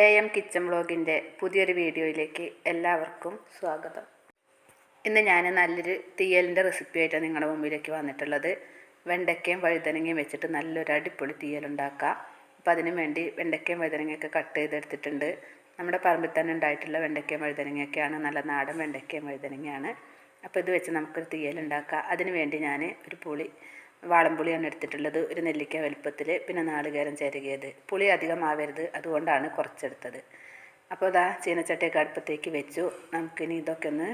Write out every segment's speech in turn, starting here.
A M kitchen വ്ളോഗിന്റെ പുതിയൊരു വീഡിയോയിലേക്ക് എല്ലാവർക്കും സ്വാഗതം. ഇന്ന് ഞാൻ നല്ലൊരു തീയലിന്റെ റെസിപ്പി ആയിട്ടാണ് നിങ്ങളുടെ മുമ്പിലേക്ക് വന്നിട്ടുള്ളത്. വെണ്ടയ്ക്കയും വഴുതനങ്ങയും വെച്ചിട്ട് നല്ലൊരു അടിപൊളി തീയലുണ്ടാക്കാം അപ്പോൾ അതിന് വേണ്ടി വെണ്ടയ്ക്കയും വഴുതനങ്ങയൊക്കെ കട്ട് ചെയ്തെടുത്തിട്ടുണ്ട്. നമ്മുടെ പറമ്പിൽ തന്നെ ഉണ്ടായിട്ടുള്ള വെണ്ടയ്ക്കയും വഴുതനങ്ങയൊക്കെയാണ്. നല്ല നാടൻ വെണ്ടയ്ക്കയും വഴുതനങ്ങയാണ്. അപ്പോൾ ഇത് വെച്ച് നമുക്കൊരു തീയൽ തീയലുണ്ടാക്കാം. അതിന് വേണ്ടി ഞാൻ ഒരു പുളി വാളംപുളിയാണ് എടുത്തിട്ടുള്ളത് ഒരു നെല്ലിക്ക വലുപ്പത്തിൽ പിന്നെ നാളികേരം ചിരകിയത് പുളി അധികം ആവരുത് അതുകൊണ്ടാണ് കുറച്ചെടുത്തത്. അപ്പോൾ ഇതാ ചീനച്ചട്ടിയൊക്കെ അടുപ്പത്തേക്ക് വെച്ചു. നമുക്കിനി ഇതൊക്കെ ഒന്ന്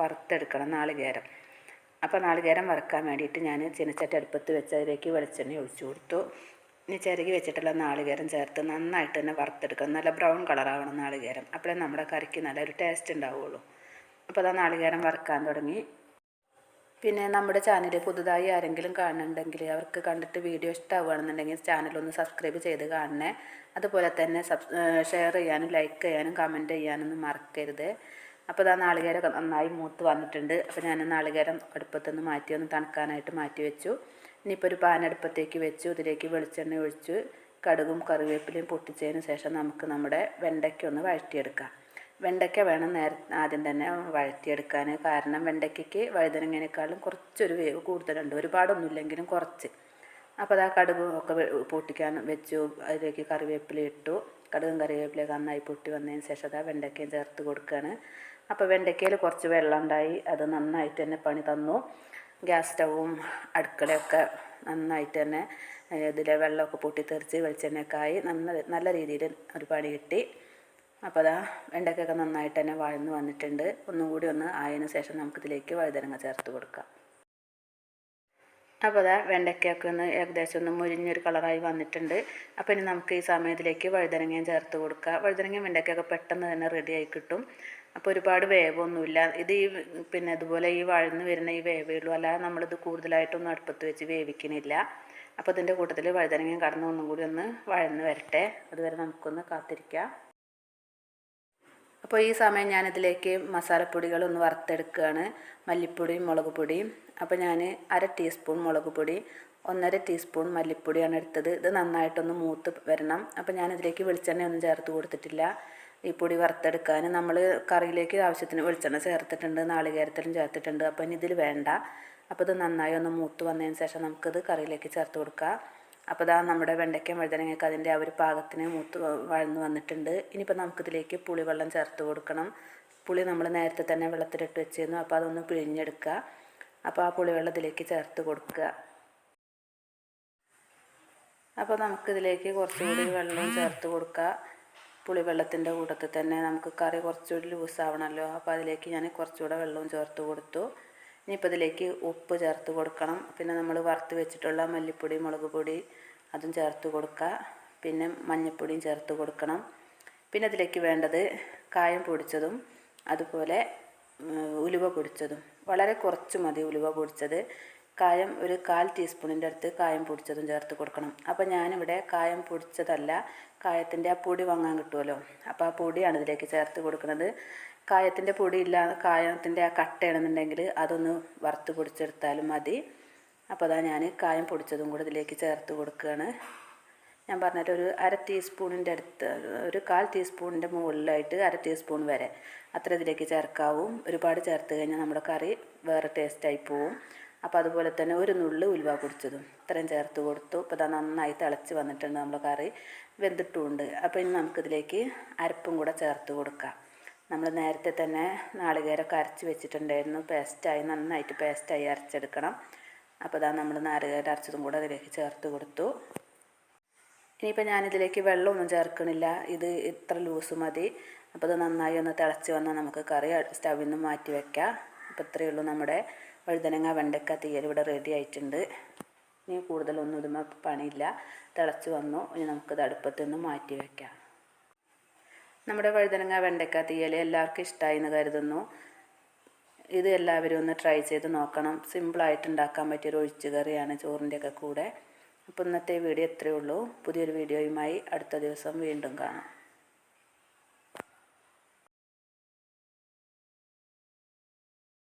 വറുത്തെടുക്കണം നാളികേരം. അപ്പോൾ നാളികേരം വറുക്കാൻ വേണ്ടിയിട്ട് ഞാൻ ചീനച്ചട്ടി അടുപ്പത്ത് വെച്ച് അതിലേക്ക് വെളിച്ചെണ്ണ ഒഴിച്ചു കൊടുത്തു. ഇനി ചിരകി വെച്ചിട്ടുള്ള നാളികേരം ചേർത്ത് നന്നായിട്ട് തന്നെ വറുത്തെടുക്കണം. നല്ല ബ്രൗൺ കളറാവണം നാളികേരം. അപ്പോഴേ നമ്മുടെ കറിക്ക് നല്ലൊരു ടേസ്റ്റ് ഉണ്ടാവുള്ളൂ. അപ്പോൾ അതാ നാളികേരം വറുക്കാൻ തുടങ്ങി. പിന്നെ നമ്മുടെ ചാനൽ പുതുതായി ആരെങ്കിലും കാണുന്നുണ്ടെങ്കിൽ അവർക്ക് കണ്ടിട്ട് വീഡിയോ ഇഷ്ടമാവുകയാണെന്നുണ്ടെങ്കിൽ ചാനലൊന്ന് സബ്സ്ക്രൈബ് ചെയ്ത് കാണണേ. അതുപോലെ തന്നെ സബ് ഷെയർ ചെയ്യാനും ലൈക്ക് ചെയ്യാനും കമന്റ് ചെയ്യാനൊന്നും മറക്കരുത്. അപ്പോൾ ഇതാ നാളികേരം നന്നായി മൂത്ത് വന്നിട്ടുണ്ട്. അപ്പോൾ ഞാൻ നാളികേരം അടുപ്പത്തുനിന്ന് മാറ്റി ഒന്ന് തണുക്കാനായിട്ട് മാറ്റി വെച്ചു. ഇനിയിപ്പോൾ ഒരു പാൻ അടുപ്പത്തേക്ക് വെച്ചു. ഇതിലേക്ക് വെളിച്ചെണ്ണ ഒഴിച്ച്. കടുകും കറിവേപ്പിലയും പൊട്ടിച്ചതിന് ശേഷം നമുക്ക് നമ്മുടെ വെണ്ടയ്ക്ക ഒന്ന് വഴറ്റിയെടുക്കാം. വെണ്ടയ്ക്ക വേണം നേര ആദ്യം തന്നെ വഴറ്റിയെടുക്കാൻ. കാരണം വെണ്ടയ്ക്കയ്ക്ക് വഴുതനങ്ങനേക്കാളും കുറച്ചൊരു വേവ് കൂടുതലുണ്ട്. ഒരുപാടൊന്നുമില്ലെങ്കിലും കുറച്ച്. അപ്പോൾ അതാ കടുക് ഒക്കെ പൊട്ടിക്കാൻ വെച്ചു. അതിലേക്ക് കറിവേപ്പില ഇട്ടു. കടുകും കറിവേപ്പിലയൊക്കെ നന്നായി പൊട്ടി വന്നതിന് ശേഷം അതാ വെണ്ടയ്ക്കയും ചേർത്ത് കൊടുക്കുകയാണ് അപ്പോൾ വെണ്ടയ്ക്കയിൽ കുറച്ച് വെള്ളം ഉണ്ടായി. അത് നന്നായിട്ട് തന്നെ പണി തന്നു. ഗ്യാസ് സ്റ്റവും അടുക്കളയൊക്കെ നന്നായിട്ട് തന്നെ ഇതിലെ വെള്ളമൊക്കെ പൊട്ടിത്തെറിച്ച് വെളിച്ചെണ്ണയൊക്കെ ആയി. നല്ല നല്ല രീതിയിൽ ഒരു പണി കിട്ടി. അപ്പോൾ അതാ വെണ്ടയ്ക്കൊക്കെ നന്നായിട്ട് തന്നെ വഴന്ന് വന്നിട്ടുണ്ട്. ഒന്നും കൂടി ഒന്ന് ആയതിനു ശേഷം നമുക്കിതിലേക്ക് വഴുതനങ്ങ ചേർത്ത് കൊടുക്കാം. അപ്പോൾ അതാ വെണ്ടയ്ക്കൊക്കെ ഒന്ന് ഏകദേശം ഒന്ന് മുരിഞ്ഞൊരു കളറായി വന്നിട്ടുണ്ട്. അപ്പോൾ ഇനി നമുക്ക് ഈ സമയത്തിലേക്ക് വഴുതനങ്ങയും ചേർത്ത് കൊടുക്കുക വഴുതനങ്ങയും വെണ്ടയ്ക്കൊക്കെ പെട്ടെന്ന് തന്നെ റെഡിയായി കിട്ടും. അപ്പോൾ ഒരുപാട് വേവൊന്നുമില്ല. ഇത് ഈ പിന്നെ ഇതുപോലെ ഈ വഴന്ന് വരുന്ന ഈ വേവേ ഉള്ളൂ അല്ലാതെ നമ്മളിത് കൂടുതലായിട്ടൊന്നും അടുപ്പത്ത് വെച്ച് വേവിക്കണില്ല. അപ്പോൾ ഇതിന്റെ കൂട്ടത്തിൽ വഴുതനങ്ങയും കടന്ന് ഒന്നും കൂടി ഒന്ന് വഴന്ന് വരട്ടെ. അതുവരെ നമുക്കൊന്ന് കാത്തിരിക്കാം. അപ്പോൾ ഈ സമയം ഞാനിതിലേക്ക് മസാലപ്പൊടികളൊന്ന് വറുത്തെടുക്കുകയാണ്. മല്ലിപ്പൊടിയും മുളക് പൊടിയും അപ്പോൾ ഞാൻ അര ടീസ്പൂൺ മുളക് പൊടി ഒന്നര ടീസ്പൂൺ മല്ലിപ്പൊടിയാണ് എടുത്തത്. ഇത് നന്നായിട്ടൊന്ന് മൂത്ത് വരണം. അപ്പോൾ ഞാനിതിലേക്ക് വെളിച്ചെണ്ണ ഒന്നും ചേർത്ത് കൊടുത്തിട്ടില്ല. ഈ പൊടി വറുത്തെടുക്കാൻ നമ്മൾ കറിയിലേക്ക് ആവശ്യത്തിന് വെളിച്ചെണ്ണ ചേർത്തിട്ടുണ്ട് നാളികേരത്തിലും ചേർത്തിട്ടുണ്ട്. അപ്പോൾ ഇനി ഇതിൽ വേണ്ട. അപ്പോൾ ഇത് നന്നായി ഒന്ന് മൂത്ത് വന്നതിന് ശേഷം നമുക്കിത് കറിയിലേക്ക് ചേർത്ത് കൊടുക്കാം. അപ്പോൾ ഇതാ നമ്മുടെ വെണ്ടയ്ക്കയും വഴുതനങ്ങയൊക്കെ അതിന്റെ ആ ഒരു പാകത്തിന് മൂത്ത് വഴന്ന് വന്നിട്ടുണ്ട്. ഇനിയിപ്പോൾ നമുക്കിതിലേക്ക് പുളിവെള്ളം ചേർത്ത് കൊടുക്കണം. പുളി നമ്മൾ നേരത്തെ തന്നെ വെള്ളത്തിലിട്ട് വെച്ചിരുന്നു. അപ്പോൾ അതൊന്ന് പിഴിഞ്ഞെടുക്കുക. അപ്പോൾ ആ പുളിവെള്ളം ഇതിലേക്ക് ചേർത്ത് കൊടുക്കുക. അപ്പോൾ നമുക്കിതിലേക്ക് കുറച്ചുകൂടി വെള്ളവും ചേർത്ത് കൊടുക്കുക. പുളിവെള്ളത്തിന്റെ കൂട്ടത്തിൽ തന്നെ നമുക്ക് കറി കുറച്ചുകൂടി ലൂസാവണമല്ലോ. അപ്പോൾ അതിലേക്ക് ഞാൻ കുറച്ചുകൂടെ വെള്ളവും ചേർത്ത് കൊടുത്തു. ഇനിയിപ്പോൾ ഇതിലേക്ക് ഉപ്പ് ചേർത്ത് കൊടുക്കണം. പിന്നെ നമ്മൾ വറുത്ത് വെച്ചിട്ടുള്ള മല്ലിപ്പൊടി മുളക് പൊടി അതും ചേർത്ത് കൊടുക്കുക. പിന്നെ മഞ്ഞൾപ്പൊടിയും ചേർത്ത് കൊടുക്കണം. പിന്നെ അതിലേക്ക് വേണ്ടത് കായം പൊടിച്ചതും അതുപോലെ ഉലുവ പൊടിച്ചതും. വളരെ കുറച്ച് മതി ഉലുവ പൊടിച്ചത്. കായം ഒരു കാൽ ടീസ്പൂണിന്റെ അടുത്ത് കായം പൊടിച്ചതും ചേർത്ത് കൊടുക്കണം. അപ്പോൾ ഞാനിവിടെ കായം പൊടിച്ചതല്ല കായത്തിന്റെ ആ പൊടി വാങ്ങാൻ കിട്ടുമല്ലോ അപ്പോൾ ആ പൊടിയാണ് ഇതിലേക്ക് ചേർത്ത് കൊടുക്കുന്നത്. കായത്തിന്റെ പൊടി ഇല്ല കായത്തിന്റെ ആ കട്ടയാണെന്നുണ്ടെങ്കിൽ അതൊന്ന് വറുത്ത് പൊടിച്ചെടുത്താലും മതി. അപ്പോൾ അതാ ഞാൻ കായം പൊടിച്ചതും കൂടെ ഇതിലേക്ക് ചേർത്ത് കൊടുക്കുകയാണ്. ഞാൻ പറഞ്ഞിട്ട് ഒരു അര ടീസ്പൂണിന്റെ അടുത്ത് ഒരു കാൽ ടീസ്പൂണിന്റെ മുകളിലായിട്ട് അര ടീസ്പൂൺ വരെ അത്ര ഇതിലേക്ക് ചേർക്കാവും. ഒരുപാട് ചേർത്ത് കഴിഞ്ഞാൽ നമ്മുടെ കറി വേറെ ടേസ്റ്റായി പോവും. അപ്പോൾ അതുപോലെ തന്നെ ഒരു നുള്ളു ഉലുവ പൊടിച്ചതും ഇത്രയും ചേർത്ത് കൊടുത്തു. അപ്പോൾ അത് നന്നായി തിളച്ച് വന്നിട്ടുണ്ട് നമ്മുടെ കറി. വെന്തിട്ടുമുണ്ട് അപ്പോൾ ഇനി നമുക്കിതിലേക്ക് അരപ്പും കൂടെ ചേർത്ത് കൊടുക്കാം. നമ്മൾ നേരത്തെ തന്നെ നാളികേരമൊക്കെ അരച്ച് വെച്ചിട്ടുണ്ടായിരുന്നു. പേസ്റ്റായി നന്നായിട്ട് പേസ്റ്റായി അരച്ചെടുക്കണം. അപ്പോൾ അതാ നമ്മൾ നാളികേരം അരച്ചതും കൂടെ അതിലേക്ക് ചേർത്ത് കൊടുത്തു. ഇനിയിപ്പോൾ ഞാനിതിലേക്ക് വെള്ളമൊന്നും ചേർക്കണില്ല. ഇത് ഇത്ര ലൂസ് മതി. അപ്പോൾ അത് നന്നായി ഒന്ന് തിളച്ച് വന്നാൽ നമുക്ക് കറി സ്റ്റവിൽ നിന്ന് മാറ്റി വയ്ക്കാം അപ്പോൾ ഇത്രയേ ഉള്ളൂ നമ്മുടെ വഴുതനങ്ങ വെണ്ടക്ക തീയൽ ഇവിടെ റെഡി ആയിട്ടുണ്ട്. ഇനി കൂടുതലൊന്നും ഇതുമ്പോൾ പണിയില്ല. തിളച്ച് വന്നു. ഇനി നമുക്കിത് അടുപ്പത്ത് നിന്ന് മാറ്റി വയ്ക്കാം നമ്മുടെ വഴുതനങ്ങ വെണ്ടയ്ക്ക തീയൽ എല്ലാവർക്കും ഇഷ്ടമായി എന്ന് കരുതുന്നു. ഇത് എല്ലാവരും ഒന്ന് ട്രൈ ചെയ്ത് നോക്കണം. സിമ്പിളായിട്ട് ഉണ്ടാക്കാൻ പറ്റിയൊരു ഒഴിച്ചു കറിയാണ് ചോറിന്റെയൊക്കെ കൂടെ. അപ്പോൾ ഇന്നത്തെ വീഡിയോ ഇത്രയേ ഉള്ളൂ. പുതിയൊരു വീഡിയോയുമായി അടുത്ത ദിവസം വീണ്ടും കാണാം.